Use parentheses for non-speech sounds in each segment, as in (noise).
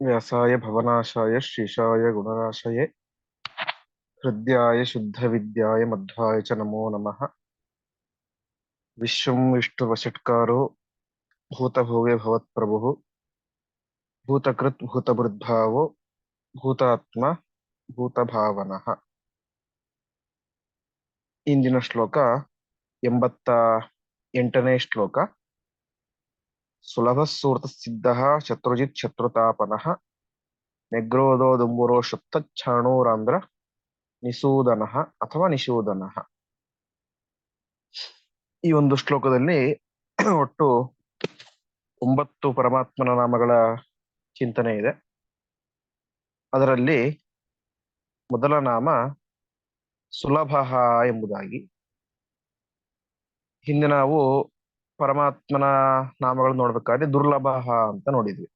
ವ್ಯಾಸಾಯ ಭವನಾಶಾಯ ಶ್ರೀಶಾಯ ಗುಣರಾಶಯೇ ಹೃದಯಾಯ ಶುದ್ಧವಿದ್ಯಾಯ ಮಧ್ವಾಯ ಚ ನಮೋ ನಮಃ ವಿಶ್ವಂ ವಿಷ್ಣುವಷಟ್ಕಾರೋ ಭೂತಭುವೆ ಭವತ್ಪ್ರಭುಃ ಭೂತಕೃತ್ ಭೂತಭೃದ್ಭಾವೋ ಭೂತಾತ್ಮ ಭೂತಭಾವನಃ ಇಂದಿನ ಶ್ಲೋಕ ಎಂಬತ್ತ ಎಂಟನೇ ಶ್ಲೋಕ ಸುಲಭ ಸೂರ್ತ ಸಿದ್ಧ ಶತ್ರುಜಿತ್ ಶತ್ರುತಾಪನಃ ನೆಗ್ರೋದೋ ದುಂಬುರೋ ಶುತ್ತಚ್ಛಾಣೂರಾಂಧ್ರ ನಿಸೂದನಃ ಅಥವಾ ನಿಶೂದನಃ ಈ ಒಂದು ಶ್ಲೋಕದಲ್ಲಿ ಒಟ್ಟು ಒಂಬತ್ತು ಪರಮಾತ್ಮನ ನಾಮಗಳ ಚಿಂತನೆ ಇದೆ. ಅದರಲ್ಲಿ ಮೊದಲ ನಾಮ ಸುಲಭ ಎಂಬುದಾಗಿ. ಹಿಂದೆ ನಾವು ಪರಮಾತ್ಮನ ನಾಮಗಳು ನೋಡ್ಬೇಕಾದ್ರೆ ದುರ್ಲಭ ಅಂತ ನೋಡಿದ್ವಿ.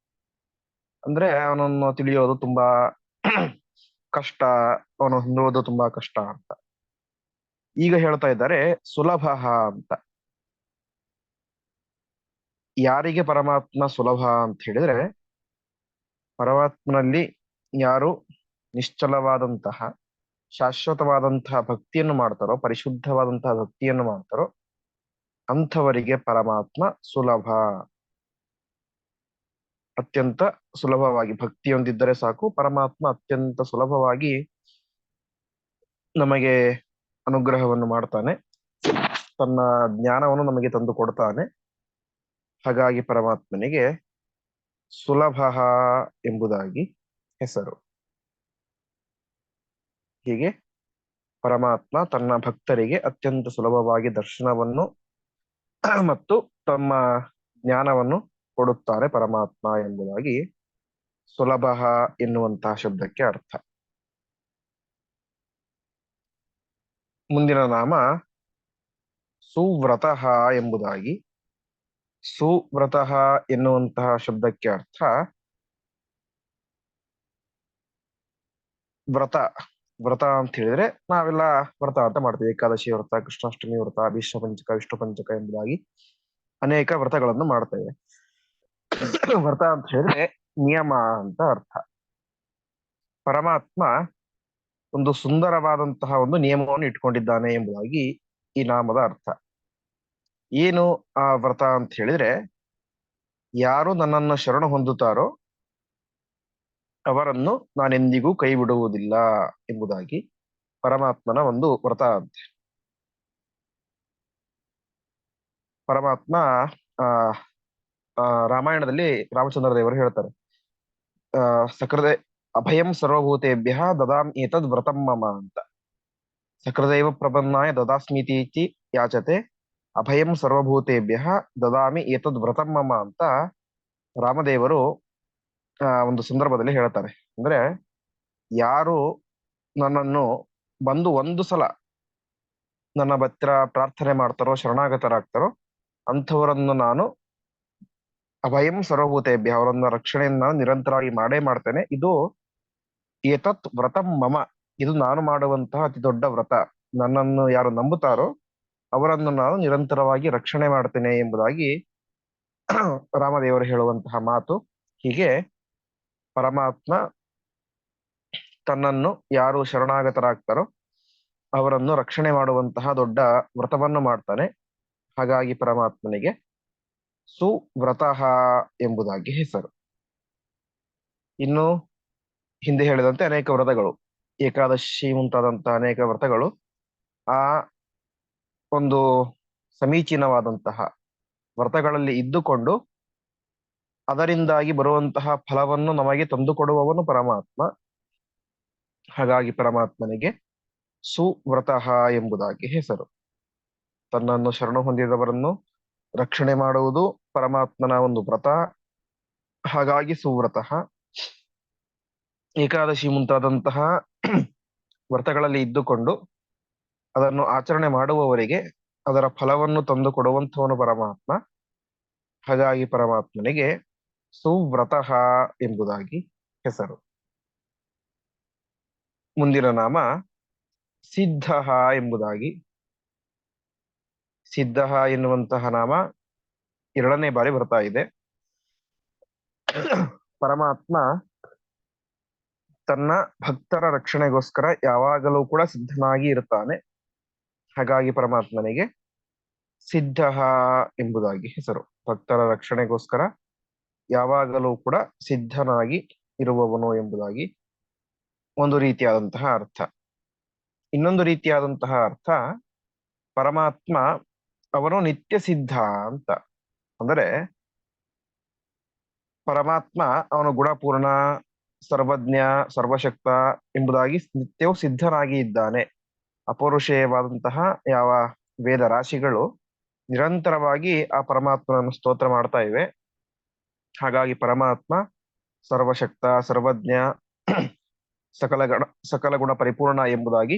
ಅಂದ್ರೆ ಅವನನ್ನು ತಿಳಿಯೋದು ತುಂಬಾ ಕಷ್ಟ ಅವನು ಹೊಂದುವುದು ತುಂಬಾ ಕಷ್ಟ ಅಂತ. ಈಗ ಹೇಳ್ತಾ ಇದ್ದಾರೆ ಸುಲಭ ಅಂತ. ಯಾರಿಗೆ ಪರಮಾತ್ಮ ಸುಲಭ ಅಂತ ಹೇಳಿದ್ರೆ, ಪರಮಾತ್ಮನಲ್ಲಿ ಯಾರು ನಿಶ್ಚಲವಾದಂತಹ, ಶಾಶ್ವತವಾದಂತಹ ಭಕ್ತಿಯನ್ನು ಮಾಡ್ತಾರೋ, ಪರಿಶುದ್ಧವಾದಂತಹ ಭಕ್ತಿಯನ್ನು ಮಾಡ್ತಾರೋ ಅಂಥವರಿಗೆ ಪರಮಾತ್ಮ ಸುಲಭ. ಅತ್ಯಂತ ಸುಲಭವಾಗಿ, ಭಕ್ತಿಯೊಂದಿದ್ದರೆ ಸಾಕು, ಪರಮಾತ್ಮ ಅತ್ಯಂತ ಸುಲಭವಾಗಿ ನಮಗೆ ಅನುಗ್ರಹವನ್ನು ಮಾಡ್ತಾನೆ. ತನ್ನ ಜ್ಞಾನವನ್ನು ನಮಗೆ ತಂದು ಕೊಡ್ತಾನೆ. ಹಾಗಾಗಿ ಪರಮಾತ್ಮನಿಗೆ ಸುಲಭ ಎಂಬುದಾಗಿ ಹೆಸರು. ಹೀಗೆ ಪರಮಾತ್ಮ ತನ್ನ ಭಕ್ತರಿಗೆ ಅತ್ಯಂತ ಸುಲಭವಾಗಿ ದರ್ಶನವನ್ನು (clears throat) ಮತ್ತು ತಮ್ಮ ಜ್ಞಾನವನ್ನು ಕೊಡುತ್ತಾರೆ ಪರಮಾತ್ಮ ಎಂಬುದಾಗಿ ಸುಲಭ ಎನ್ನುವಂತಹ ಶಬ್ದಕ್ಕೆ ಅರ್ಥ. ಮುಂದಿನ ನಾಮ ಸುವ್ರತಃ ಎಂಬುದಾಗಿ. ಸುವ್ರತಃ ಎನ್ನುವಂತಹ ಶಬ್ದಕ್ಕೆ ಅರ್ಥ ವ್ರತ. ವ್ರತ ಅಂತ ಹೇಳಿದ್ರೆ ನಾವೆಲ್ಲ ವ್ರತ ಅಂತ ಮಾಡ್ತೀವಿ. ಏಕಾದಶಿ ವ್ರತ, ಕೃಷ್ಣಾಷ್ಟಮಿ ವ್ರತ ವಿಷ್ಣು ಪಂಚಕ ವಿಷ್ಣು ಪಂಚಕ ಎಂಬುದಾಗಿ ಅನೇಕ ವ್ರತಗಳನ್ನು ಮಾಡ್ತೇವೆ. ವ್ರತ ಅಂತ ಹೇಳಿದ್ರೆ ನಿಯಮ ಅಂತ ಅರ್ಥ. ಪರಮಾತ್ಮ ಒಂದು ಸುಂದರವಾದಂತಹ ಒಂದು ನಿಯಮವನ್ನು ಇಟ್ಕೊಂಡಿದ್ದಾನೆ ಎಂಬುದಾಗಿ ಈ ನಾಮದ ಅರ್ಥ. ಏನು ಆ ವ್ರತ ಅಂತ ಹೇಳಿದ್ರೆ ಯಾರು ನನ್ನನ್ನು ಶರಣ ಹೊಂದುತ್ತಾರೋ ಅವರನ್ನು ನಾನೆಂದಿಗೂ ಕೈ ಬಿಡುವುದಿಲ್ಲ ಎಂಬುದಾಗಿ ಪರಮಾತ್ಮನ ಒಂದು ವ್ರತ ಅಂತೆ. ಪರಮಾತ್ಮ, ಆ ರಾಮಾಯಣದಲ್ಲಿ ರಾಮಚಂದ್ರ ದೇವರು ಹೇಳ್ತಾರೆ, ಆ, ಸಕೃದೆ ಅಭಯಂ ಸರ್ವಭೂತೇಭ್ಯ ದದಾಂ ಏತದ್ ವ್ರತಂ ಮಮ ಅಂತ. ಸಕೃದೈವ ಪ್ರಬನ್ನಾಯ ದದಾಸ್ಮಿತಿ ಯಾಚತೆ ಅಭಯಂ ಸರ್ವಭೂತೇಭ್ಯ ದದಾಮಿ ಏತದ್ ವ್ರತಂ ಮಮ ಅಂತ ರಾಮದೇವರು ಒಂದು ಸಂದರ್ಭದಲ್ಲಿ ಹೇಳ್ತಾರೆ. ಅಂದ್ರೆ ಯಾರು ನನ್ನನ್ನು ಬಂದು ಒಂದು ಸಲ ನನ್ನ ಹತ್ರ ಪ್ರಾರ್ಥನೆ ಮಾಡ್ತಾರೋ, ಶರಣಾಗತರಾಗ್ತಾರೋ, ಅಂಥವರನ್ನು ನಾನು ಅಭಯಂ ಸರ್ವಭೂತೇಭ್ಯ, ಅವರನ್ನ ರಕ್ಷಣೆಯನ್ನ ನಿರಂತರವಾಗಿ ಮಾಡೇ ಮಾಡ್ತೇನೆ. ಇದು ಏತತ್ ವ್ರತ ಮಮ. ಇದು ನಾನು ಮಾಡುವಂತಹ ಅತಿ ದೊಡ್ಡ ವ್ರತ. ನನ್ನನ್ನು ಯಾರು ನಂಬುತ್ತಾರೋ, ಅವರನ್ನು ನಾನು ನಿರಂತರವಾಗಿ ರಕ್ಷಣೆ ಮಾಡ್ತೇನೆ ಎಂಬುದಾಗಿ (clears throat) ರಾಮದೇವರು ಹೇಳುವಂತಹ ಮಾತು. ಹೀಗೆ ಪರಮಾತ್ಮ ತನ್ನನ್ನು ಯಾರು ಶರಣಾಗತರಾಗ್ತಾರೋ ಅವರನ್ನು ರಕ್ಷಣೆ ಮಾಡುವಂತಹ ದೊಡ್ಡ ವ್ರತವನ್ನು ಮಾಡ್ತಾನೆ. ಹಾಗಾಗಿ ಪರಮಾತ್ಮನಿಗೆ ಸುವ್ರತಃ ಎಂಬುದಾಗಿ ಹೆಸರು. ಇನ್ನು ಹಿಂದೆ ಹೇಳಿದಂತೆ ಅನೇಕ ವ್ರತಗಳು, ಏಕಾದಶಿ ಮುಂತಾದಂತಹ ಅನೇಕ ವ್ರತಗಳು, ಆ ಒಂದು ಸಮೀಚೀನವಾದಂತಹ ವ್ರತಗಳಲ್ಲಿ ಇದ್ದುಕೊಂಡು ಅದರಿಂದಾಗಿ ಬರುವಂತಹ ಫಲವನ್ನು ನಮಗೆ ತಂದುಕೊಡುವವನು ಪರಮಾತ್ಮ. ಹಾಗಾಗಿ ಪರಮಾತ್ಮನಿಗೆ ಸುವ್ರತಃ ಎಂಬುದಾಗಿ ಹೆಸರು. ತನ್ನನ್ನು ಶರಣ ಹೊಂದಿದವರನ್ನು ರಕ್ಷಣೆ ಮಾಡುವುದು ಪರಮಾತ್ಮನ ಒಂದು ವ್ರತ. ಹಾಗಾಗಿ ಸುವ್ರತಃ. ಏಕಾದಶಿ ಮುಂತಾದಂತಹ ವ್ರತಗಳಲ್ಲಿ ಇದ್ದುಕೊಂಡು ಅದನ್ನು ಆಚರಣೆ ಮಾಡುವವರಿಗೆ ಅದರ ಫಲವನ್ನು ತಂದು ಕೊಡುವಂಥವನು ಪರಮಾತ್ಮ. ಹಾಗಾಗಿ ಪರಮಾತ್ಮನಿಗೆ ಸುವ್ರತಃ ಎಂಬುದಾಗಿ ಹೆಸರು. ಮುಂದಿನ ನಾಮ ಸಿದ್ಧ ಎಂಬುದಾಗಿ. ಸಿದ್ಧ ಎನ್ನುವಂತಹ ನಾಮ ಎರಡನೇ ಬಾರಿ ಬರ್ತಾ ಇದೆ. ಪರಮಾತ್ಮ ತನ್ನ ಭಕ್ತರ ರಕ್ಷಣೆಗೋಸ್ಕರ ಯಾವಾಗಲೂ ಕೂಡ ಸಿದ್ಧನಾಗಿ ಇರುತ್ತಾನೆ. ಹಾಗಾಗಿ ಪರಮಾತ್ಮನಿಗೆ ಸಿದ್ಧ ಎಂಬುದಾಗಿ ಹೆಸರು. ಭಕ್ತರ ರಕ್ಷಣೆಗೋಸ್ಕರ ಯಾವಾಗಲೂ ಕೂಡ ಸಿದ್ಧನಾಗಿ ಇರುವವನು ಎಂಬುದಾಗಿ ಒಂದು ರೀತಿಯಾದಂತಹ ಅರ್ಥ. ಇನ್ನೊಂದು ರೀತಿಯಾದಂತಹ ಅರ್ಥ, ಪರಮಾತ್ಮ ಅವನು ನಿತ್ಯ ಸಿದ್ಧ ಅಂತ. ಅಂದರೆ ಪರಮಾತ್ಮ ಅವನು ಗುಣಪೂರ್ಣ, ಸರ್ವಜ್ಞ, ಸರ್ವಶಕ್ತ ಎಂಬುದಾಗಿ ನಿತ್ಯವೂ ಸಿದ್ಧನಾಗಿ ಇದ್ದಾನೆ. ಅಪೌರುಷೇಯವಾದಂತಹ ಯಾವ ವೇದ ರಾಶಿಗಳು ನಿರಂತರವಾಗಿ ಆ ಪರಮಾತ್ಮನನ್ನು ಸ್ತೋತ್ರ ಮಾಡ್ತಾ ಇವೆ. ಹಾಗಾಗಿ ಪರಮಾತ್ಮ ಸರ್ವಶಕ್ತ, ಸರ್ವಜ್ಞ, ಸಕಲ ಸಕಲ ಗುಣ ಪರಿಪೂರ್ಣ ಎಂಬುದಾಗಿ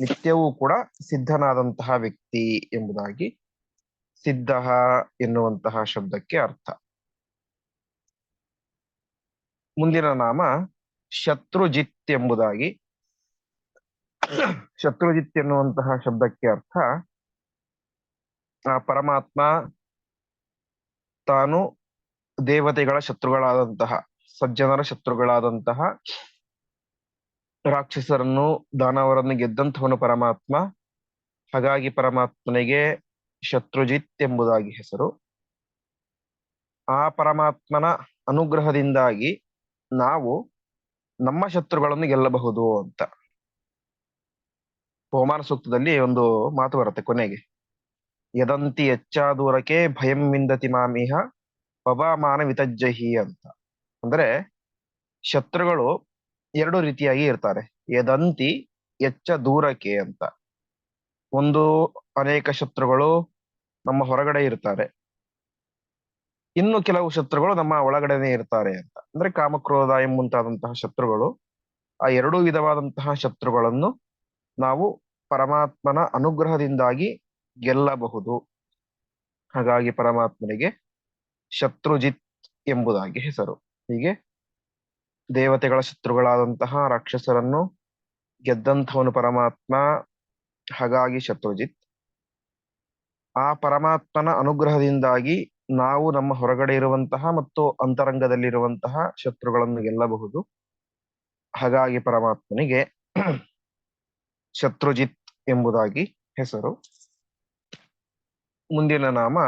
ನಿತ್ಯವೂ ಕೂಡ ಸಿದ್ಧನಾದಂತಹ ವ್ಯಕ್ತಿ ಎಂಬುದಾಗಿ ಸಿದ್ಧ ಎನ್ನುವಂತಹ ಶಬ್ದಕ್ಕೆ ಅರ್ಥ. ಮುಂದಿನ ನಾಮ ಶತ್ರುಜಿತ್ ಎಂಬುದಾಗಿ. ಶತ್ರುಜಿತ್ ಎನ್ನುವಂತಹ ಶಬ್ದಕ್ಕೆ ಅರ್ಥ, ಆ ಪರಮಾತ್ಮ ತಾನು ದೇವತೆಗಳ ಶತ್ರುಗಳಾದಂತಹ, ಸಜ್ಜನರ ಶತ್ರುಗಳಾದಂತಹ ರಾಕ್ಷಸರನ್ನು, ದಾನವರನ್ನು ಗೆದ್ದಂಥವನು ಪರಮಾತ್ಮ. ಹಾಗಾಗಿ ಪರಮಾತ್ಮನಿಗೆ ಶತ್ರುಜಿತ್ ಎಂಬುದಾಗಿ ಹೆಸರು. ಆ ಪರಮಾತ್ಮನ ಅನುಗ್ರಹದಿಂದಾಗಿ ನಾವು ನಮ್ಮ ಶತ್ರುಗಳನ್ನು ಗೆಲ್ಲಬಹುದು ಅಂತ. ಹೋಮಾನ ಸೂಕ್ತದಲ್ಲಿ ಒಂದು ಮಾತು ಬರುತ್ತೆ ಕೊನೆಗೆ. ಯದಂತಿ ಹೆಚ್ಚಾದೂರಕ್ಕೆ ಭಯಂ ವಿಂದತಿ ಮಾಮಿಹ. ಪವಾಮಾನ ವಿತಜ್ಜಹಿ ಅಂತ. ಅಂದ್ರೆ ಶತ್ರುಗಳು ಎರಡು ರೀತಿಯಾಗಿ ಇರ್ತಾರೆ. ಯದಂತಿ, ಎಚ್ಚ ದೂರಕ್ಕೆ ಅಂತ. ಒಂದು ಅನೇಕ ಶತ್ರುಗಳು ನಮ್ಮ ಹೊರಗಡೆ ಇರ್ತಾರೆ. ಇನ್ನು ಕೆಲವು ಶತ್ರುಗಳು ನಮ್ಮ ಒಳಗಡೆನೆ ಇರ್ತಾರೆ ಅಂತ. ಅಂದ್ರೆ ಕಾಮಕ್ರೋಧ ಎಂಬಂತಾದಂತಹ ಶತ್ರುಗಳು, ಆ ಎರಡೂ ವಿಧವಾದಂತಹ ಶತ್ರುಗಳನ್ನು ನಾವು ಪರಮಾತ್ಮನ ಅನುಗ್ರಹದಿಂದಾಗಿ ಗೆಲ್ಲಬಹುದು. ಹಾಗಾಗಿ ಪರಮಾತ್ಮನಿಗೆ ಶತ್ರುಜಿತ್ ಎಂಬುದಾಗಿ ಹೆಸರು. ಹೀಗೆ ದೇವತೆಗಳ ಶತ್ರುಗಳಾದಂತಹ ರಾಕ್ಷಸರನ್ನು ಗೆದ್ದಂಥವನು ಪರಮಾತ್ಮ, ಹಾಗಾಗಿ ಶತ್ರುಜಿತ್. ಆ ಪರಮಾತ್ಮನ ಅನುಗ್ರಹದಿಂದಾಗಿ ನಾವು ನಮ್ಮ ಹೊರಗಡೆ ಇರುವಂತಹ ಮತ್ತು ಅಂತರಂಗದಲ್ಲಿರುವಂತಹ ಶತ್ರುಗಳನ್ನು ಗೆಲ್ಲಬಹುದು. ಹಾಗಾಗಿ ಪರಮಾತ್ಮನಿಗೆ ಶತ್ರುಜಿತ್ ಎಂಬುದಾಗಿ ಹೆಸರು. ಮುಂದಿನ ನಾಮ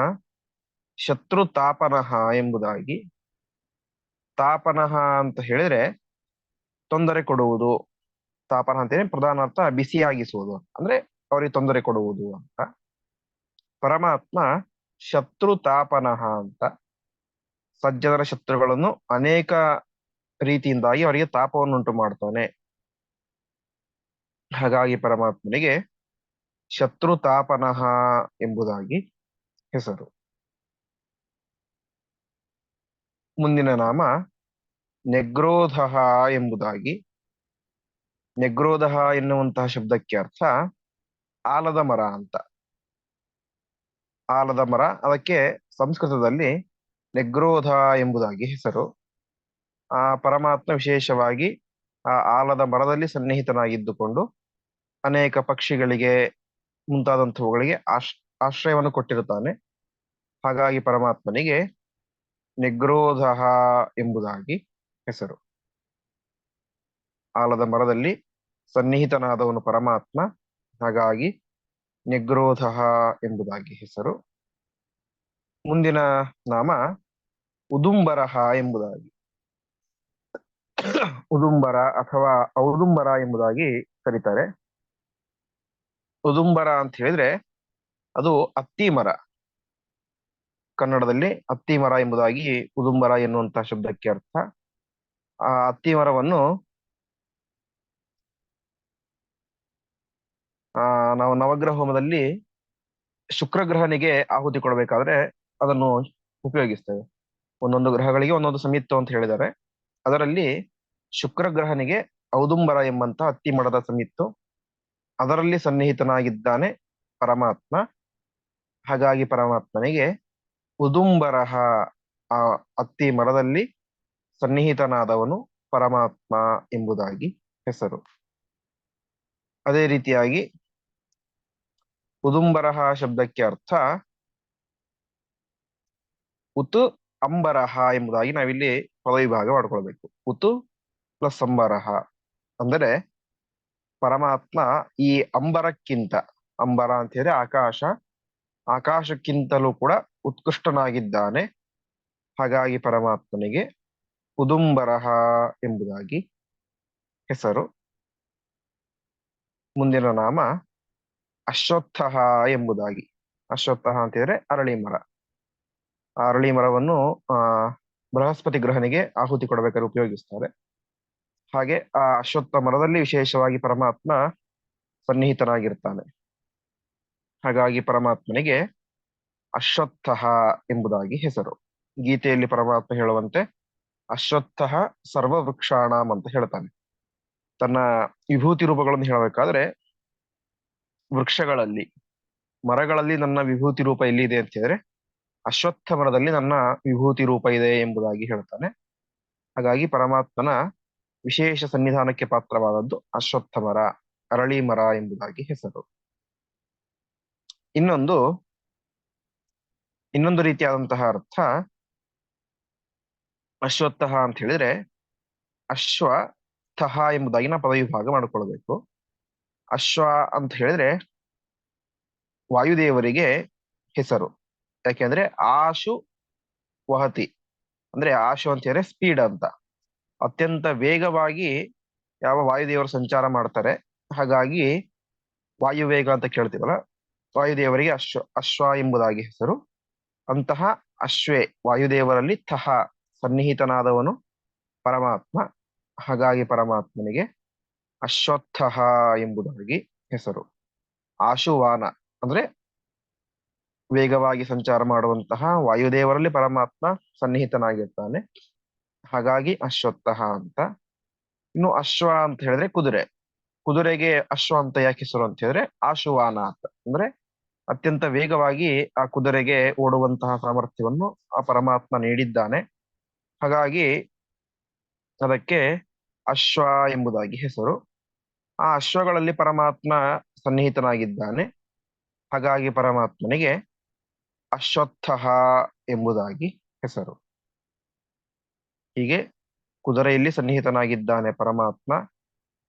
ಶತ್ರು ತಾಪನಃ ಎಂಬುದಾಗಿ ತಾಪನಃ ಅಂತ ಹೇಳಿದ್ರೆ ತೊಂದರೆ ಕೊಡುವುದು. ತಾಪನ ಅಂತೇಳಿ ಪ್ರಧಾನ ಅರ್ಥ ಬಿಸಿಯಾಗಿಸುವುದು. ಅಂದ್ರೆ ಅವರಿಗೆ ತೊಂದರೆ ಕೊಡುವುದು ಅಂತ. ಪರಮಾತ್ಮ ಶತ್ರು ತಾಪನಃ ಅಂತ ಸಜ್ಜನರ ಶತ್ರುಗಳನ್ನು ಅನೇಕ ರೀತಿಯಿಂದಾಗಿ ಅವರಿಗೆ ತಾಪವನ್ನುಂಟು ಮಾಡ್ತಾನೆ. ಹಾಗಾಗಿ ಪರಮಾತ್ಮನಿಗೆ ಶತ್ರು ತಾಪನಹ ಎಂಬುದಾಗಿ ಹೆಸರು. ಮುಂದಿನ ನಾಮ ನೆಗ್ರೋಧ ಎಂಬುದಾಗಿ. ನೆಗ್ರೋಧ ಎನ್ನುವಂತಹ ಶಬ್ದಕ್ಕೆ ಅರ್ಥ ಆಲದ ಮರ ಅಂತ. ಆಲದ ಮರ, ಅದಕ್ಕೆ ಸಂಸ್ಕೃತದಲ್ಲಿ ನೆಗ್ರೋಧ ಎಂಬುದಾಗಿ ಹೆಸರು. ಆ ಪರಮಾತ್ಮ ವಿಶೇಷವಾಗಿ ಆ ಆಲದ ಮರದಲ್ಲಿ ಸನ್ನಿಹಿತನಾಗಿದ್ದುಕೊಂಡು ಅನೇಕ ಪಕ್ಷಿಗಳಿಗೆ ಮುಂತಾದಂಥವುಗಳಿಗೆ ಆಶ್, ಆಶ್ರಯವನ್ನು ಕೊಟ್ಟಿರುತ್ತಾನೆ. ಹಾಗಾಗಿ ಪರಮಾತ್ಮನಿಗೆ ನಿಗ್ರೋಧ ಎಂಬುದಾಗಿ ಹೆಸರು. ಆಲದ ಮರದಲ್ಲಿ ಸನ್ನಿಹಿತನಾದವನು ಪರಮಾತ್ಮ, ಹಾಗಾಗಿ ನಿಗ್ರೋಧ ಎಂಬುದಾಗಿ ಹೆಸರು. ಮುಂದಿನ ನಾಮ ಉದುಂಬರಹ ಎಂಬುದಾಗಿ. ಉದುಂಬರ ಅಥವಾ ಔದುಂಬರ ಎಂಬುದಾಗಿ ಕರೀತಾರೆ. ಉದುಂಬರ ಅಂತ ಹೇಳಿದ್ರೆ ಅದು ಅತ್ತಿ ಮರ ಕನ್ನಡದಲ್ಲಿ ಅತ್ತಿ ಮರ ಎಂಬುದಾಗಿ ಉದುಂಬರ ಎನ್ನುವಂತಹ ಶಬ್ದಕ್ಕೆ ಅರ್ಥ. ಆ ಅತ್ತಿ ಮರವನ್ನು ಆ ನಾವು ನವಗ್ರಹ ಹೋಮದಲ್ಲಿ ಶುಕ್ರಗ್ರಹನಿಗೆ ಆಹುತಿ ಕೊಡಬೇಕಾದ್ರೆ ಅದನ್ನು ಉಪಯೋಗಿಸ್ತೇವೆ. ಒಂದೊಂದು ಗ್ರಹಗಳಿಗೆ ಒಂದೊಂದು ಸಂಯುಕ್ತ ಅಂತ ಹೇಳಿದ್ದಾರೆ. ಅದರಲ್ಲಿ ಶುಕ್ರಗ್ರಹನಿಗೆ ಔದುಂಬರ ಎಂಬಂತ ಅತ್ತಿ ಮರದ ಸಮಿತ್ತು ಅದರಲ್ಲಿ ಸನ್ನಿಹಿತನಾಗಿದ್ದಾನೆ ಪರಮಾತ್ಮ. ಹಾಗಾಗಿ ಪರಮಾತ್ಮನಿಗೆ ಉದುಂಬರಹ, ಆ ಅತ್ತಿ ಮರದಲ್ಲಿ ಸನ್ನಿಹಿತನಾದವನು ಪರಮಾತ್ಮ ಎಂಬುದಾಗಿ ಹೆಸರು. ಅದೇ ರೀತಿಯಾಗಿ ಉದುಂಬರಹ ಶಬ್ದಕ್ಕೆ ಅರ್ಥ ಉತು ಅಂಬರಹ ಎಂಬುದಾಗಿ ನಾವಿಲ್ಲಿ ಪದವಿಭಾಗ ಮಾಡ್ಕೊಳ್ಬೇಕು. ಉತು ಪ್ಲಸ್ ಅಂಬರಹ. ಅಂದರೆ ಪರಮಾತ್ಮ ಈ ಅಂಬರಕ್ಕಿಂತ, ಅಂಬರ ಅಂತ ಹೇಳಿದ್ರೆ ಆಕಾಶ, ಆಕಾಶಕ್ಕಿಂತಲೂ ಕೂಡ ಉತ್ಕೃಷ್ಟನಾಗಿದ್ದಾನೆ. ಹಾಗಾಗಿ ಪರಮಾತ್ಮನಿಗೆ ಉದುಂಬರಹ ಎಂಬುದಾಗಿ ಹೆಸರು. ಮುಂದಿನ ನಾಮ ಅಶ್ವತ್ಥ ಎಂಬುದಾಗಿ. ಅಶ್ವತ್ಥ ಅಂತಿದ್ರೆ ಅರಳಿ ಮರ. ಆ ಅರಳಿ ಮರವನ್ನು, ಆ, ಬೃಹಸ್ಪತಿ ಗ್ರಹನಿಗೆ ಆಹುತಿ ಕೊಡಬೇಕಾದ್ರೆ ಉಪಯೋಗಿಸ್ತಾರೆ. ಹಾಗೆ ಆ ಅಶ್ವತ್ಥ ಮರದಲ್ಲಿ ವಿಶೇಷವಾಗಿ ಪರಮಾತ್ಮ ಸನ್ನಿಹಿತನಾಗಿರ್ತಾನೆ. ಹಾಗಾಗಿ ಪರಮಾತ್ಮನಿಗೆ ಅಶ್ವತ್ಥ ಎಂಬುದಾಗಿ ಹೆಸರು. ಗೀತೆಯಲ್ಲಿ ಪರಮಾತ್ಮ ಹೇಳುವಂತೆ ಅಶ್ವತ್ಥ ಸರ್ವವೃಕ್ಷಾಣಾಮ್ ಅಂತ ಹೇಳ್ತಾನೆ. ತನ್ನ ವಿಭೂತಿ ರೂಪಗಳನ್ನು ಹೇಳಬೇಕಾದ್ರೆ ವೃಕ್ಷಗಳಲ್ಲಿ, ಮರಗಳಲ್ಲಿ ನನ್ನ ವಿಭೂತಿ ರೂಪ ಎಲ್ಲಿದೆ ಅಂತ ಹೇಳಿದ್ರೆ ಅಶ್ವತ್ಥ ಮರದಲ್ಲಿ ನನ್ನ ವಿಭೂತಿ ರೂಪ ಇದೆ ಎಂಬುದಾಗಿ ಹೇಳ್ತಾನೆ. ಹಾಗಾಗಿ ಪರಮಾತ್ಮನ ವಿಶೇಷ ಸನ್ನಿಧಾನಕ್ಕೆ ಪಾತ್ರವಾದದ್ದು ಅಶ್ವತ್ಥ ಮರ, ಅರಳಿ ಮರ ಎಂಬುದಾಗಿ ಹೆಸರು. ಇನ್ನೊಂದು ಇನ್ನೊಂದು ರೀತಿಯಾದಂತಹ ಅರ್ಥ ಅಶ್ವತ್ಥ ಅಂತ ಹೇಳಿದ್ರೆ ಅಶ್ವ ತಹ ಎಂಬುದಾಗಿ ನಾವು ಪದವಿಭಾಗ ಮಾಡಿಕೊಳ್ಬೇಕು. ಅಶ್ವ ಅಂತ ಹೇಳಿದ್ರೆ ವಾಯುದೇವರಿಗೆ ಹೆಸರು. ಯಾಕೆಂದ್ರೆ ಆಶು ವಹತಿ. ಅಂದ್ರೆ ಆಶು ಅಂತ ಹೇಳಿದ್ರೆ ಸ್ಪೀಡ್ ಅಂತ. ಅತ್ಯಂತ ವೇಗವಾಗಿ ಯಾವ ವಾಯುದೇವರು ಸಂಚಾರ ಮಾಡ್ತಾರೆ. ಹಾಗಾಗಿ ವಾಯುವೇಗ ಅಂತ ಕೇಳ್ತೀವಲ್ಲ, ವಾಯುದೇವರಿಗೆ ಅಶ್ವ ಅಶ್ವ ಎಂಬುದಾಗಿ ಹೆಸರು. ಅಂತಹ ಅಶ್ವೇ ವಾಯುದೇವರಲ್ಲಿ ತಹ ಸನ್ನಿಹಿತನಾದವನು ಪರಮಾತ್ಮ. ಹಾಗಾಗಿ ಪರಮಾತ್ಮನಿಗೆ ಅಶ್ವತ್ಥ ಎಂಬುದಾಗಿ ಹೆಸರು. ಆಶುವಾನ ಅಂದ್ರೆ ವೇಗವಾಗಿ ಸಂಚಾರ ಮಾಡುವಂತಹ ವಾಯುದೇವರಲ್ಲಿ ಪರಮಾತ್ಮ ಸನ್ನಿಹಿತನಾಗಿರ್ತಾನೆ. ಹಾಗಾಗಿ ಅಶ್ವತ್ಥ ಅಂತ. ಇನ್ನು ಅಶ್ವ ಅಂತ ಹೇಳಿದ್ರೆ ಕುದುರೆ. ಕುದುರೆಗೆ ಅಶ್ವ ಅಂತ ಯಾಕೆ ಹೆಸರು ಅಂತ ಹೇಳಿದ್ರೆ ಆಶುವಾನ ಅಂತ. ಅಂದ್ರೆ ಅತ್ಯಂತ ವೇಗವಾಗಿ ಆ ಕುದುರೆಗೆ ಓಡುವಂತಹ ಸಾಮರ್ಥ್ಯವನ್ನು ಆ ಪರಮಾತ್ಮ ನೀಡಿದ್ದಾನೆ. ಹಾಗಾಗಿ ಅದಕ್ಕೆ ಅಶ್ವ ಎಂಬುದಾಗಿ ಹೆಸರು. ಆ ಅಶ್ವಗಳಲ್ಲಿ ಪರಮಾತ್ಮ ಸನ್ನಿಹಿತನಾಗಿದ್ದಾನೆ. ಹಾಗಾಗಿ ಪರಮಾತ್ಮನಿಗೆ ಅಶ್ವತ್ಥ ಎಂಬುದಾಗಿ ಹೆಸರು. ಹೀಗೆ ಕುದುರೆಯಲ್ಲಿ ಸನ್ನಿಹಿತನಾಗಿದ್ದಾನೆ ಪರಮಾತ್ಮ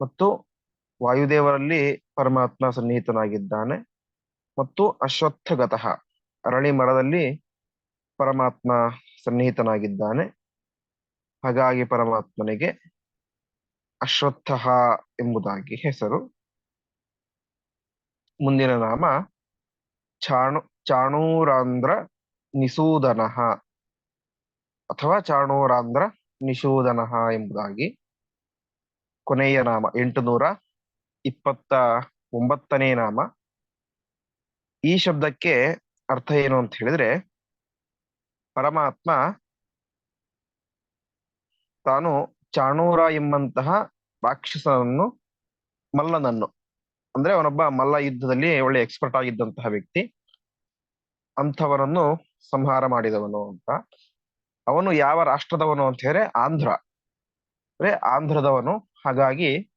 ಮತ್ತು ವಾಯುದೇವರಲ್ಲಿ ಪರಮಾತ್ಮ ಸನ್ನಿಹಿತನಾಗಿದ್ದಾನೆ. ಮತ್ತು ಅಶ್ವತ್ಥಗತಃ ಅರಳಿ ಮರದಲ್ಲಿ ಪರಮಾತ್ಮ ಸನ್ನಿಹಿತನಾಗಿದ್ದಾನೆ. ಹಾಗಾಗಿ ಪರಮಾತ್ಮನಿಗೆ ಅಶ್ವತ್ಥ ಎಂಬುದಾಗಿ ಹೆಸರು. ಮುಂದಿನ ನಾಮ ಚಾಣು, ಚಾಣೂರಾಂಧ್ರ ನಿಸೂದನ ಅಥವಾ ಚಾಣೂರಾಂಧ್ರ ನಿಶೂದನ ಎಂಬುದಾಗಿ. ಕೊನೆಯ ನಾಮ ಎಂಟುನೂರ ಇಪ್ಪತ್ತ ಒಂಬತ್ತನೇ ನಾಮ ಈ ಶಬ್ದಕ್ಕೆ ಅರ್ಥ ಏನು ಅಂತ ಹೇಳಿದ್ರೆ, ಪರಮಾತ್ಮ ತಾನು ಚಾಣೂರ ಎಂಬಂತಹ ರಾಕ್ಷಸನನ್ನು, ಮಲ್ಲನನ್ನು, ಅಂದ್ರೆ ಅವನೊಬ್ಬ ಮಲ್ಲ ಯುದ್ಧದಲ್ಲಿ ಒಳ್ಳೆ ಎಕ್ಸ್ಪರ್ಟ್ ಆಗಿದ್ದಂತಹ ವ್ಯಕ್ತಿ, ಅಂಥವರನ್ನು ಸಂಹಾರ ಮಾಡಿದವನು ಅಂತ. ಅವನು ಯಾವ ರಾಷ್ಟ್ರದವನು ಅಂತ ಹೇಳಿದ್ರೆ ಆಂಧ್ರ. ಅಂದ್ರೆ ಆಂಧ್ರದವನು. ಹಾಗಾಗಿ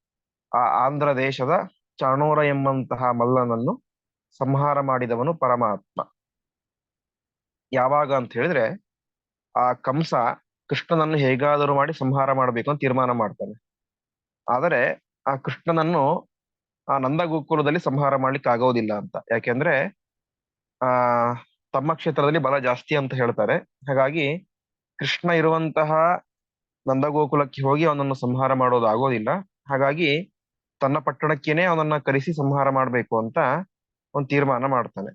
ಆ ಆಂಧ್ರ ದೇಶದ ಚಾಣೂರ ಎಂಬಂತಹ ಮಲ್ಲನನ್ನು ಸಂಹಾರ ಮಾಡಿದವನು ಪರಮಾತ್ಮ. ಯಾವಾಗ ಅಂತ ಹೇಳಿದ್ರೆ ಆ ಕಂಸ ಕೃಷ್ಣನನ್ನು ಹೇಗಾದರೂ ಮಾಡಿ ಸಂಹಾರ ಮಾಡಬೇಕು ಅಂತ ತೀರ್ಮಾನ ಮಾಡ್ತಾನೆ. ಆದರೆ ಆ ಕೃಷ್ಣನನ್ನು ಆ ನಂದಗೋಕುಲದಲ್ಲಿ ಸಂಹಾರ ಮಾಡ್ಲಿಕ್ಕೆ ಆಗೋದಿಲ್ಲ ಅಂತ. ಯಾಕೆಂದ್ರೆ ಆ ತಮ್ಮ ಕ್ಷೇತ್ರದಲ್ಲಿ ಬಲ ಜಾಸ್ತಿ ಅಂತ ಹೇಳ್ತಾರೆ. ಹಾಗಾಗಿ ಕೃಷ್ಣ ಇರುವಂತಹ ನಂದಗೋಕುಲಕ್ಕೆ ಹೋಗಿ ಅವನನ್ನು ಸಂಹಾರ ಮಾಡೋದಾಗೋದಿಲ್ಲ. ಹಾಗಾಗಿ ತನ್ನ ಪಟ್ಟಣಕ್ಕೇನೆ ಅವನನ್ನ ಕರೆಸಿ ಸಂಹಾರ ಮಾಡ್ಬೇಕು ಅಂತ ಒಂದು ತೀರ್ಮಾನ ಮಾಡ್ತಾನೆ.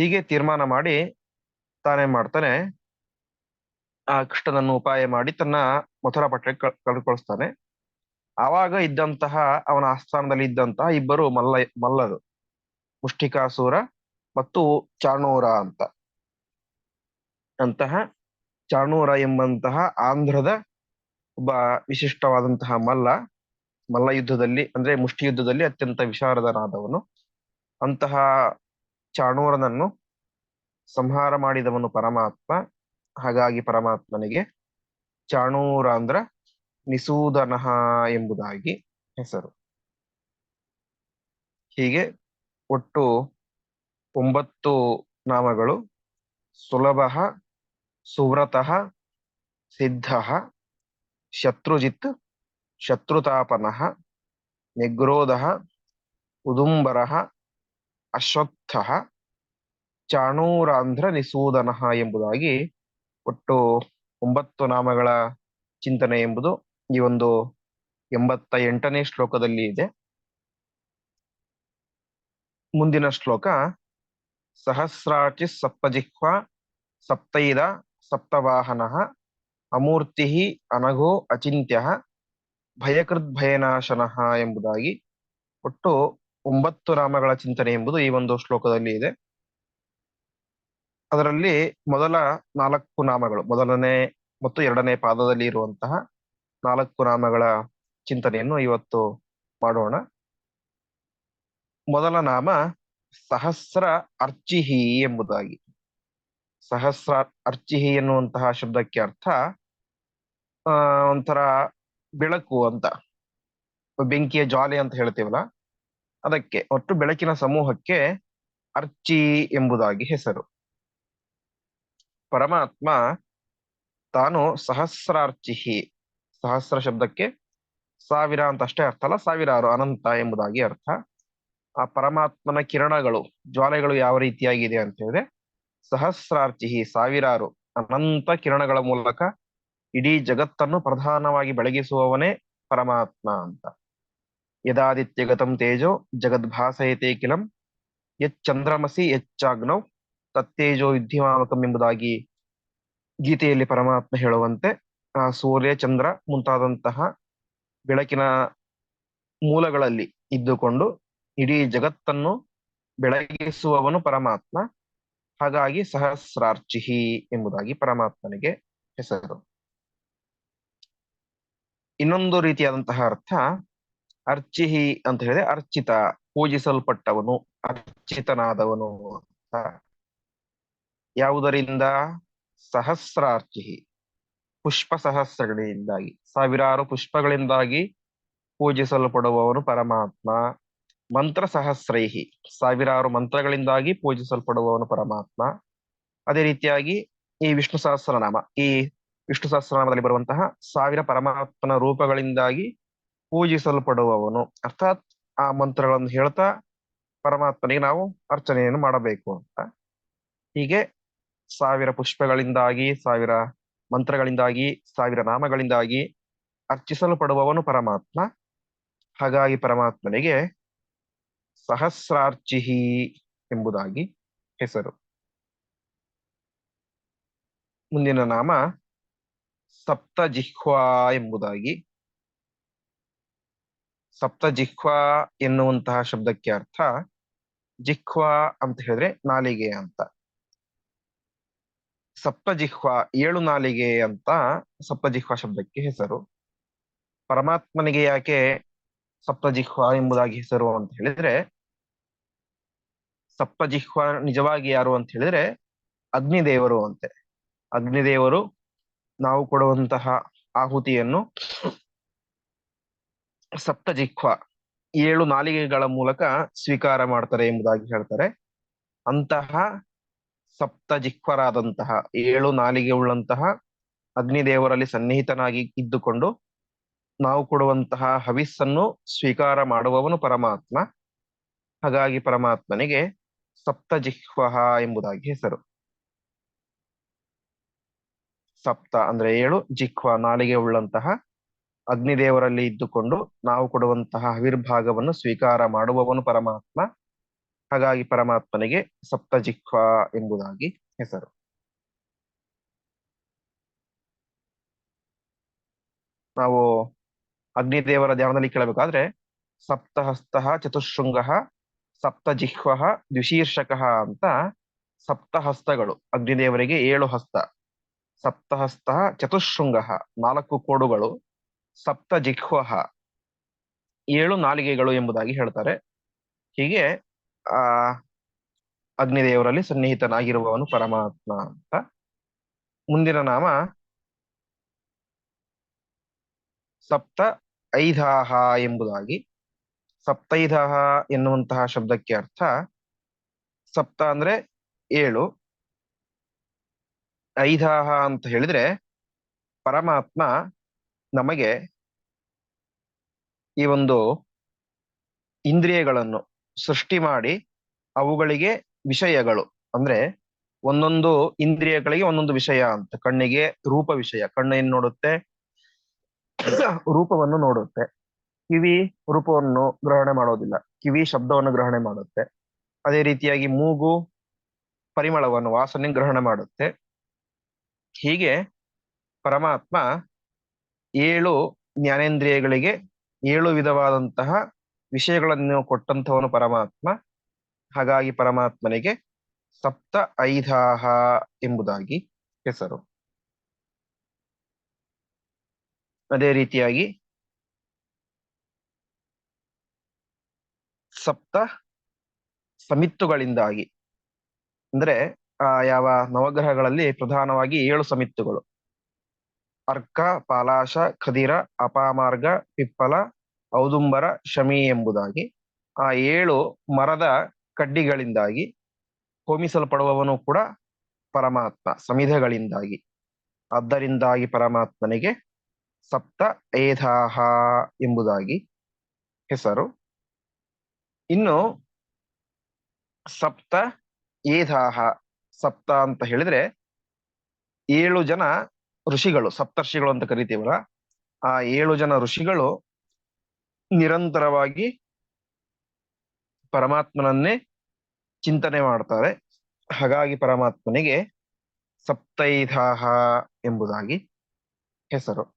ಹೀಗೆ ತೀರ್ಮಾನ ಮಾಡಿ ತಾನೇನ್ ಮಾಡ್ತಾನೆ. ಆ ಕೃಷ್ಣನನ್ನು ಉಪಾಯ ಮಾಡಿ ತನ್ನ ಮಥುರಾ ಪಟ್ಟಣಕ್ಕೆ ಕಳ್ಕೊಳಿಸ್ತಾನೆ. ಆವಾಗ ಇದ್ದಂತಹ ಅವನ ಆಸ್ಥಾನದಲ್ಲಿ ಇದ್ದಂತಹ ಇಬ್ಬರು ಮಲ್ಲ, ಮಲ್ಲರು. ಮುಷ್ಟಿಕಾಸುರ ಮತ್ತು ಚಾಣೂರ ಅಂತ. ಅಂತಹ ಚಾಣೂರ ಎಂಬಂತಹ ಆಂಧ್ರದ ಒಬ್ಬ ವಿಶಿಷ್ಟವಾದಂತಹ ಮಲ್ಲ ಮಲ್ಲ ಯುದ್ಧದಲ್ಲಿ ಅಂದ್ರೆ ಮುಷ್ಟಿ ಯುದ್ಧದಲ್ಲಿ ಅತ್ಯಂತ ವಿಶಾರದನಾದವನು. ಅಂತಹ ಚಾಣೂರನನ್ನು ಸಂಹಾರ ಮಾಡಿದವನು ಪರಮಾತ್ಮ. ಹಾಗಾಗಿ ಪರಮಾತ್ಮನಿಗೆ ಚಾಣೂರ ಅಂದ್ರ ನಿಸೂದನಃ ಎಂಬುದಾಗಿ ಹೆಸರು. ಹೀಗೆ ಒಟ್ಟು ಒಂಬತ್ತು ನಾಮಗಳು ಸುಲಭ, ಸುವ್ರತಃ, ಸಿದ್ಧ, ಶತ್ರುಜಿತ್, ಶತ್ರುತಾಪನಃ, ನಿಗ್ರೋಧ, ಉದುಂಬರ ಅಶ್ವತ್ಥ ಚಾಣೂರಾಂಧ್ರ ನಿಸೂದನ ಎಂಬುದಾಗಿ ಒಟ್ಟು ಒಂಬತ್ತು ನಾಮಗಳ ಚಿಂತನೆ ಎಂಬುದು ಈ ಒಂದು ಎಂಬತ್ತ ಎಂಟನೇ ಶ್ಲೋಕದಲ್ಲಿ ಇದೆ. ಮುಂದಿನ ಶ್ಲೋಕ ಸಹಸ್ರಾಚಿ ಸಪ್ತಜಿಹ್ವ ಸಪ್ತೈದ ಸಪ್ತವಾಹನ ಅಮೂರ್ತಿ ಅನಘೋ ಅಚಿಂತ್ಯ ಭಯಕೃದ್ ಭಯನಾಶನ ಎಂಬುದಾಗಿ ಒಟ್ಟು ಒಂಬತ್ತು ನಾಮಗಳ ಚಿಂತನೆ ಎಂಬುದು ಈ ಒಂದು ಶ್ಲೋಕದಲ್ಲಿ ಇದೆ. ಅದರಲ್ಲಿ ಮೊದಲ ನಾಲ್ಕು ನಾಮಗಳು, ಮೊದಲನೇ ಮತ್ತು ಎರಡನೇ ಪಾದದಲ್ಲಿ ಇರುವಂತಹ ನಾಲ್ಕು ನಾಮಗಳ ಚಿಂತನೆಯನ್ನು ಇವತ್ತು ಮಾಡೋಣ. ಮೊದಲ ನಾಮ ಸಹಸ್ರ ಅರ್ಚಿಹಿ ಎಂಬುದಾಗಿ. ಸಹಸ್ರ ಅರ್ಚಿಹಿ ಎನ್ನುವಂತಹ ಶಬ್ದಕ್ಕೆ ಅರ್ಥ ಒಂಥರ ಬೆಳಕು ಅಂತ. ಬೆಂಕಿಯ ಜಾಲೆ ಅಂತ ಹೇಳ್ತೀವಲ್ಲ ಅದಕ್ಕೆ ಒಟ್ಟು ಬೆಳಕಿನ ಸಮೂಹಕ್ಕೆ ಅರ್ಚಿ ಎಂಬುದಾಗಿ ಹೆಸರು. ಪರಮಾತ್ಮ ತಾನು ಸಹಸ್ರಾರ್ಚಿಹಿ, ಸಹಸ್ರ ಶಬ್ದಕ್ಕೆ ಸಾವಿರ ಅಂತ ಅಷ್ಟೇ ಅರ್ಥ ಅಲ್ಲ, ಸಾವಿರಾರು ಅನಂತ ಎಂಬುದಾಗಿ ಅರ್ಥ. ಆ ಪರಮಾತ್ಮನ ಕಿರಣಗಳು, ಜ್ವಾಲೆಗಳು ಯಾವ ರೀತಿಯಾಗಿದೆ ಅಂತ ಹೇಳಿದ್ರೆ ಸಹಸ್ರಾರ್ಚಿಹಿ, ಸಾವಿರಾರು ಅನಂತ ಕಿರಣಗಳ ಮೂಲಕ ಇಡೀ ಜಗತ್ತನ್ನು ಪ್ರಧಾನವಾಗಿ ಬೆಳಗಿಸುವವನೇ ಪರಮಾತ್ಮ ಅಂತ. ಯದಾದಿತ್ಯಗತಂ ತೇಜೋ ಜಗದ್ಭಾಸಯತೆ ಕಿಲಂ ಯಚ್ಚಂದ್ರಮಸಿ ಯಚ್ಚಾಗ್ನೌ ತತ್ತೇಜೋ ಯುದ್ಧಿಮಾಮಕಂ ಎಂಬುದಾಗಿ ಗೀತೆಯಲ್ಲಿ ಪರಮಾತ್ಮ ಹೇಳುವಂತೆ, ಆ ಸೂರ್ಯ, ಚಂದ್ರ ಮುಂತಾದಂತಹ ಬೆಳಕಿನ ಮೂಲಗಳಲ್ಲಿ ಇದ್ದುಕೊಂಡು ಇಡೀ ಜಗತ್ತನ್ನು ಬೆಳಗಿಸುವವನು ಪರಮಾತ್ಮ. ಹಾಗಾಗಿ ಸಹಸ್ರಾರ್ಚಿಹಿ ಎಂಬುದಾಗಿ ಪರಮಾತ್ಮನಿಗೆ ಹೆಸರು. ಇನ್ನೊಂದು ರೀತಿಯಾದಂತಹ ಅರ್ಥ ಅರ್ಚಿಹಿ ಅಂತ ಹೇಳಿದ್ರೆ ಅರ್ಚಿತ, ಪೂಜಿಸಲ್ಪಟ್ಟವನು, ಅರ್ಚಿತನಾದವನು ಅಂತ. ಯಾವುದರಿಂದ? ಸಹಸ್ರಾರ್ಚಿಹಿ ಪುಷ್ಪ ಸಹಸ್ರಗಳಿಂದಾಗಿ ಸಾವಿರಾರು ಪುಷ್ಪಗಳಿಂದಾಗಿ ಪೂಜಿಸಲ್ಪಡುವವನು ಪರಮಾತ್ಮ. ಮಂತ್ರ ಸಹಸ್ರೈಹಿ ಸಾವಿರಾರು ಮಂತ್ರಗಳಿಂದಾಗಿ ಪೂಜಿಸಲ್ಪಡುವವನು ಪರಮಾತ್ಮ. ಅದೇ ರೀತಿಯಾಗಿ ಈ ವಿಷ್ಣು ಸಹಸ್ರನಾಮ, ಈ ವಿಷ್ಣು ಸಹಸ್ರನಾಮದಲ್ಲಿ ಬರುವಂತಹ ಸಾವಿರ ಪರಮಾತ್ಮನ ರೂಪಗಳಿಂದಾಗಿ ಪೂಜಿಸಲ್ಪಡುವವನು. ಅರ್ಥಾತ್ ಆ ಮಂತ್ರಗಳನ್ನು ಹೇಳ್ತಾ ಪರಮಾತ್ಮನಿಗೆ ನಾವು ಅರ್ಚನೆಯನ್ನು ಮಾಡಬೇಕು ಅಂತ. ಹೀಗೆ ಸಾವಿರ ಪುಷ್ಪಗಳಿಂದಾಗಿ, ಸಾವಿರ ಮಂತ್ರಗಳಿಂದಾಗಿ, ಸಾವಿರ ನಾಮಗಳಿಂದಾಗಿ ಅರ್ಚಿಸಲ್ಪಡುವವನು ಪರಮಾತ್ಮ. ಹಾಗಾಗಿ ಪರಮಾತ್ಮನಿಗೆ ಸಹಸ್ರಾರ್ಚಿಹಿ ಎಂಬುದಾಗಿ ಹೆಸರು. ಮುಂದಿನ ನಾಮ ಸಪ್ತ ಜಿಹ್ವಾ ಎಂಬುದಾಗಿ ಸಪ್ತ ಜಿಹ್ವಾ ಎನ್ನುವಂತಹ ಶಬ್ದಕ್ಕೆ ಅರ್ಥ ಜಿಹ್ವಾ ಅಂತ ಹೇಳಿದ್ರೆ ನಾಲಿಗೆ ಅಂತ. ಸಪ್ತ ಜಿಹ್ವಾ ಏಳು ನಾಲಿಗೆ ಅಂತ ಸಪ್ತ ಜಿಹ್ವಾ ಶಬ್ದಕ್ಕೆ ಹೆಸರು. ಪರಮಾತ್ಮನಿಗೆ ಯಾಕೆ ಸಪ್ತ ಜಿಹ್ವಾ ಎಂಬುದಾಗಿ ಹೆಸರು ಅಂತ ಹೇಳಿದ್ರೆ, ಸಪ್ತ ಜಿಹ್ವಾ ನಿಜವಾಗಿ ಯಾರು ಅಂತ ಹೇಳಿದ್ರೆ ಅಗ್ನಿದೇವರು ಅಂತೆ. ಅಗ್ನಿದೇವರು ನಾವು ಕೊಡುವಂತಹ ಆಹುತಿಯನ್ನು ಸಪ್ತ ಜಿಹ್ವಾ ಏಳು ನಾಲಿಗೆಗಳ ಮೂಲಕ ಸ್ವೀಕಾರ ಮಾಡ್ತಾರೆ ಎಂಬುದಾಗಿ ಹೇಳ್ತಾರೆ. ಅಂತಹ ಸಪ್ತ ಜಿಹ್ವರಾದಂತಹ ಏಳು ನಾಲಿಗೆ ಉಳ್ಳಂತಹ ಅಗ್ನಿದೇವರಲ್ಲಿ ಸನ್ನಿಹಿತನಾಗಿ ಇದ್ದುಕೊಂಡು ನಾವು ಕೊಡುವಂತಹ ಹವಿಸ್ಸನ್ನು ಸ್ವೀಕಾರ ಮಾಡುವವನು ಪರಮಾತ್ಮ. ಹಾಗಾಗಿ ಪರಮಾತ್ಮನಿಗೆ ಸಪ್ತ ಜಿಹ್ವ ಎಂಬುದಾಗಿ ಹೆಸರು. ಸಪ್ತ ಅಂದ್ರೆ ಏಳು, ಜಿಹ್ವ ನಾಲಿಗೆ ಉಳ್ಳಂತಹ ಅಗ್ನಿದೇವರಲ್ಲಿ ಇದ್ದುಕೊಂಡು ನಾವು ಕೊಡುವಂತಹ ಹವಿರ್ಭಾಗವನ್ನು ಸ್ವೀಕಾರ ಮಾಡುವವನು ಪರಮಾತ್ಮ. ಹಾಗಾಗಿ ಪರಮಾತ್ಮನಿಗೆ ಸಪ್ತಜಿಹ್ವ ಎಂಬುದಾಗಿ ಹೆಸರು. ನಾವು ಅಗ್ನಿದೇವರ ಧ್ಯಾನದಲ್ಲಿ ಕೇಳಬೇಕಾದ್ರೆ ಸಪ್ತಹಸ್ತ ಚತುಶೃಂಗ ಸಪ್ತಜಿಹ್ವ ದ್ವಿಶೀರ್ಷಕ ಅಂತ ಸಪ್ತಹಸ್ತಗಳು. ಅಗ್ನಿದೇವರಿಗೆ ಏಳು ಹಸ್ತ. ಸಪ್ತಹಸ್ತ ಚತುಶೃಂಗ ನಾಲ್ಕು ಕೋಡುಗಳು. ಸಪ್ತ ಜಿಹ್ವಹ, ಏಳು ನಾಲಿಗೆಗಳು ಎಂಬುದಾಗಿ ಹೇಳ್ತಾರೆ. ಹೀಗೆ, ಆ, ಅಗ್ನಿದೇವರಲ್ಲಿ ಸನ್ನಿಹಿತನಾಗಿರುವವನು ಪರಮಾತ್ಮ ಅಂತ. ಮುಂದಿನ ನಾಮ, ಸಪ್ತ ಐದಾಹ ಎಂಬುದಾಗಿ. ಸಪ್ತೈದಾಹ ಎನ್ನುವಂತಹ ಶಬ್ದಕ್ಕೆ ಅರ್ಥ, ಸಪ್ತ ಅಂದ್ರೆ ಏಳು. ಐದಾಹ ಅಂತ ಹೇಳಿದ್ರೆ ಪರಮಾತ್ಮ ನಮಗೆ ಈ ಒಂದು ಇಂದ್ರಿಯಗಳನ್ನು ಸೃಷ್ಟಿ ಮಾಡಿ ಅವುಗಳಿಗೆ ವಿಷಯಗಳು ಅಂದ್ರೆ ಒಂದೊಂದು ಇಂದ್ರಿಯಗಳಿಗೆ ಒಂದೊಂದು ವಿಷಯ ಅಂತ. ಕಣ್ಣಿಗೆ ರೂಪ ವಿಷಯ. ಕಣ್ಣು ಏನ್ ನೋಡುತ್ತೆ? (coughs) ರೂಪವನ್ನು ನೋಡುತ್ತೆ. ಕಿವಿ ರೂಪವನ್ನು ಗ್ರಹಣೆ ಮಾಡೋದಿಲ್ಲ. ಕಿವಿ ಶಬ್ದವನ್ನು ಗ್ರಹಣೆ ಮಾಡುತ್ತೆ. ಅದೇ ರೀತಿಯಾಗಿ ಮೂಗು ಪರಿಮಳವನ್ನು ವಾಸನೆ ಗ್ರಹಣ ಮಾಡುತ್ತೆ. ಹೀಗೆ ಪರಮಾತ್ಮ ಏಳು ಜ್ಞಾನೇಂದ್ರಿಯಗಳಿಗೆ ಏಳು ವಿಧವಾದಂತಹ ವಿಷಯಗಳನ್ನು ಕೊಟ್ಟಂತವನು ಪರಮಾತ್ಮ. ಹಾಗಾಗಿ ಪರಮಾತ್ಮನಿಗೆ ಸಪ್ತ ಐದಾಹ ಎಂಬುದಾಗಿ ಹೆಸರು. ಅದೇ ರೀತಿಯಾಗಿ ಸಪ್ತ ಸಮಿತ್ತುಗಳಿಂದಾಗಿ. ಅಂದ್ರೆ, ಆ ಯಾವ ನವಗ್ರಹಗಳಲ್ಲಿ ಪ್ರಧಾನವಾಗಿ ಏಳು ಸಮಿತ್ತುಗಳು. ಅರ್ಕ, ಪಾಲಾಶ, ಖದಿರ, ಅಪಾಮಾರ್ಗ, ಪಿಪ್ಪಲ, ಔದುಂಬರ, ಶಮಿ ಎಂಬುದಾಗಿ ಆ ಏಳು ಮರದ ಕಡ್ಡಿಗಳಿಂದಾಗಿ ಹೋಮಿಸಲ್ಪಡುವವನು ಕೂಡ ಪರಮಾತ್ಮ, ಸಮಿಧಗಳಿಂದಾಗಿ. ಆದ್ದರಿಂದಾಗಿ ಪರಮಾತ್ಮನಿಗೆ ಸಪ್ತ ಏಧಾಹ ಎಂಬುದಾಗಿ ಹೆಸರು. ಇನ್ನು ಸಪ್ತ ಏಧಾಹ, ಸಪ್ತ ಅಂತ ಹೇಳಿದ್ರೆ ಏಳು ಜನ ಋಷಿಗಳು, ಸಪ್ತರ್ಷಿಗಳು ಅಂತ ಕರಿತೀವಲ್ಲ, ಆ ಏಳು ಜನ ಋಷಿಗಳು ನಿರಂತರವಾಗಿ ಪರಮಾತ್ಮನನ್ನೇ ಚಿಂತನೆ ಮಾಡ್ತಾರೆ. ಹಾಗಾಗಿ ಪರಮಾತ್ಮನಿಗೆ ಸಪ್ತೈಧಾಹ ಎಂಬುದಾಗಿ ಹೆಸರು.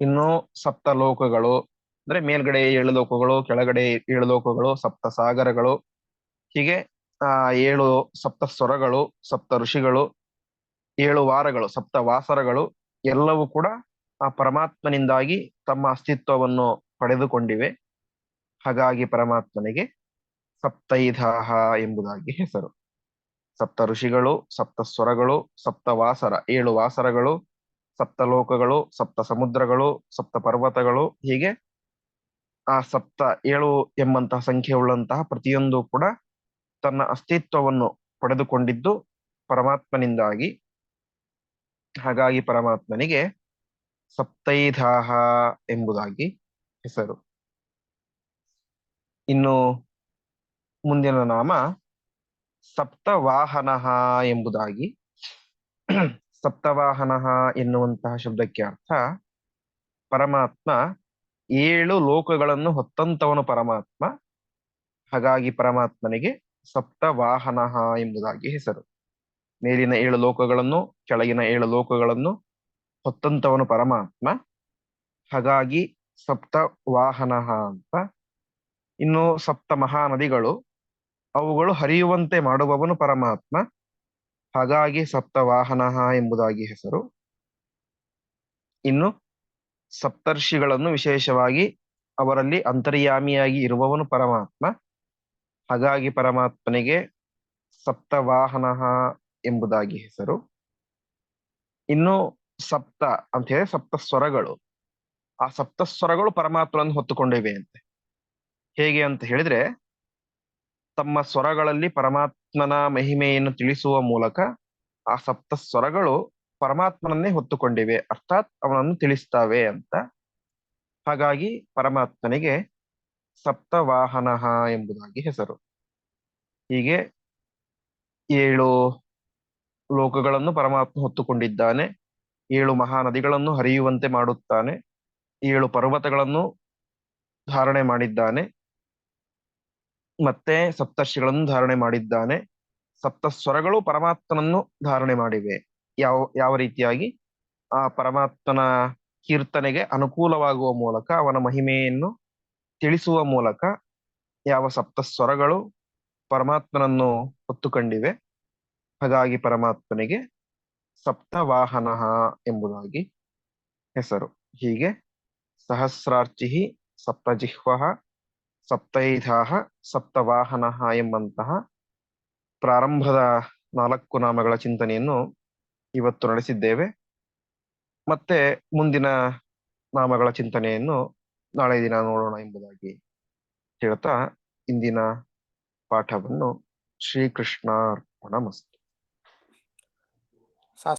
ಇನ್ನು ಸಪ್ತ ಲೋಕಗಳು ಅಂದ್ರೆ ಮೇಲ್ಗಡೆ ಏಳು ಲೋಕಗಳು, ಕೆಳಗಡೆ ಏಳು ಲೋಕಗಳು, ಸಪ್ತ ಸಾಗರಗಳು, ಹೀಗೆ, ಆ, ಏಳು ಸಪ್ತ ಸ್ವರಗಳು, ಸಪ್ತ ಋಷಿಗಳು ಏಳು ವಾರಗಳು, ಸಪ್ತ ವಾಸರಗಳು ಎಲ್ಲವೂ ಕೂಡ ಆ ಪರಮಾತ್ಮನಿಂದಾಗಿ ತಮ್ಮ ಅಸ್ತಿತ್ವವನ್ನು ಪಡೆದುಕೊಂಡಿವೆ. ಹಾಗಾಗಿ ಪರಮಾತ್ಮನಿಗೆ ಸಪ್ತೈಧಾಹ ಎಂಬುದಾಗಿ ಹೆಸರು. ಸಪ್ತ ಋಷಿಗಳು, ಸಪ್ತ ಸ್ವರಗಳು, ಸಪ್ತ ವಾಸರ, ಏಳು ವಾಸರಗಳು, ಸಪ್ತ ಲೋಕಗಳು, ಸಪ್ತ ಸಮುದ್ರಗಳು, ಸಪ್ತ ಪರ್ವತಗಳು, ಹೀಗೆ ಆ ಸಪ್ತ ಏಳು ಎಂಬಂತಹ ಸಂಖ್ಯೆ ಉಳ್ಳಂತಹ ಪ್ರತಿಯೊಂದು ಕೂಡ ತನ್ನ ಅಸ್ತಿತ್ವವನ್ನು ಪಡೆದುಕೊಂಡಿದ್ದು ಪರಮಾತ್ಮನಿಂದಾಗಿ ಹಾಗಾಗಿ ಪರಮಾತ್ಮನಿಗೆ ಸಪ್ತೈಧಾಹ ಎಂಬುದಾಗಿ ಹೆಸರು. ಇನ್ನು ಮುಂದಿನ ನಾಮ ಸಪ್ತವಾಹನ ಎಂಬುದಾಗಿ. ಸಪ್ತವಾಹನ ಎನ್ನುವಂತಹ ಶಬ್ದಕ್ಕೆ ಅರ್ಥ ಪರಮಾತ್ಮ ಏಳು ಲೋಕಗಳನ್ನು ಹೊತ್ತಂತವನು ಪರಮಾತ್ಮ. ಹಾಗಾಗಿ ಪರಮಾತ್ಮನಿಗೆ ಸಪ್ತವಾಹನ ಎಂಬುದಾಗಿ ಹೆಸರು. ಮೇಲಿನ ಏಳು ಲೋಕಗಳನ್ನು, ಕೆಳಗಿನ ಏಳು ಲೋಕಗಳನ್ನು ಹೊತ್ತಂತವನು ಪರಮಾತ್ಮ. ಹಾಗಾಗಿ ಸಪ್ತ ವಾಹನ ಅಂತ. ಇನ್ನು ಸಪ್ತ ಮಹಾನದಿಗಳು, ಅವುಗಳು ಹರಿಯುವಂತೆ ಮಾಡುವವನು ಪರಮಾತ್ಮ. ಹಾಗಾಗಿ ಸಪ್ತವಾಹನ ಎಂಬುದಾಗಿ ಹೆಸರು. ಇನ್ನು ಸಪ್ತರ್ಷಿಗಳನ್ನು ವಿಶೇಷವಾಗಿ ಅವರಲ್ಲಿ ಅಂತರ್ಯಾಮಿಯಾಗಿ ಇರುವವನು ಪರಮಾತ್ಮ. ಹಾಗಾಗಿ ಪರಮಾತ್ಮನಿಗೆ ಸಪ್ತವಾಹನ ಎಂಬುದಾಗಿ ಹೆಸರು. ಇನ್ನು ಸಪ್ತ ಅಂತ ಹೇಳಿ ಸಪ್ತ ಸ್ವರಗಳು. ಆ ಸಪ್ತ ಸ್ವರಗಳು ಪರಮಾತ್ಮನನ್ನು ಹೊತ್ತುಕೊಂಡಿವೆ ಅಂತೆ. ಹೇಗೆ ಅಂತ ಹೇಳಿದ್ರೆ, ತಮ್ಮ ಸ್ವರಗಳಲ್ಲಿ ಪರಮಾತ್ಮನ ಮಹಿಮೆಯನ್ನು ತಿಳಿಸುವ ಮೂಲಕ ಆ ಸಪ್ತ ಸ್ವರಗಳು ಪರಮಾತ್ಮನನ್ನೇ ಹೊತ್ತುಕೊಂಡಿವೆ. ಅರ್ಥಾತ್ ಅವನನ್ನು ತಿಳಿಸ್ತಾವೆ ಅಂತ. ಹಾಗಾಗಿ ಪರಮಾತ್ಮನಿಗೆ ಸಪ್ತವಾಹನ ಎಂಬುದಾಗಿ ಹೆಸರು. ಹೀಗೆ ಏಳು ಲೋಕಗಳನ್ನು ಪರಮಾತ್ಮ ಹೊತ್ತುಕೊಂಡಿದ್ದಾನೆ. ಏಳು ಮಹಾನದಿಗಳನ್ನು ಹರಿಯುವಂತೆ ಮಾಡುತ್ತಾನೆ. ಏಳು ಪರ್ವತಗಳನ್ನು ಧಾರಣೆ ಮಾಡಿದ್ದಾನೆ. ಮತ್ತೆ ಸಪ್ತರ್ಷಿಗಳನ್ನು ಧಾರಣೆ ಮಾಡಿದ್ದಾನೆ. ಸಪ್ತ ಸ್ವರಗಳು ಪರಮಾತ್ಮನನ್ನು ಧಾರಣೆ ಮಾಡಿವೆ. ಯಾವ ಯಾವ ರೀತಿಯಾಗಿ? ಆ ಪರಮಾತ್ಮನ ಕೀರ್ತನೆಗೆ ಅನುಕೂಲವಾಗುವ ಮೂಲಕ, ಅವನ ಮಹಿಮೆಯನ್ನು ತಿಳಿಸುವ ಮೂಲಕ ಯಾವ ಸಪ್ತ ಸ್ವರಗಳು ಪರಮಾತ್ಮನನ್ನು ಹೊತ್ತುಕೊಂಡಿವೆ. ಹಾಗಾಗಿ ಪರಮಾತ್ಮನಿಗೆ ಸಪ್ತವಾಹನ ಎಂಬುದಾಗಿ ಹೆಸರು. ಹೀಗೆ ಸಹಸ್ರಾರ್ಚಿ ಸಪ್ತಜಿಹ್ವ ಸಪ್ತೈಧಾಹ ಸಪ್ತವಾಹನ ಎಂಬಂತಹ ಪ್ರಾರಂಭದ ನಾಲ್ಕು ನಾಮಗಳ ಚಿಂತನೆಯನ್ನು ಇವತ್ತು ನಡೆಸಿದ್ದೇವೆ. ಮತ್ತೆ ಮುಂದಿನ ನಾಮಗಳ ಚಿಂತನೆಯನ್ನು ನಾಳೆ ದಿನ ನೋಡೋಣ ಎಂಬುದಾಗಿ ಹೇಳ್ತಾ ಇಂದಿನ ಪಾಠವನ್ನು ಶ್ರೀಕೃಷ್ಣಾರ್ಪಣ ಅರ್ಪಣಮಸ್ತು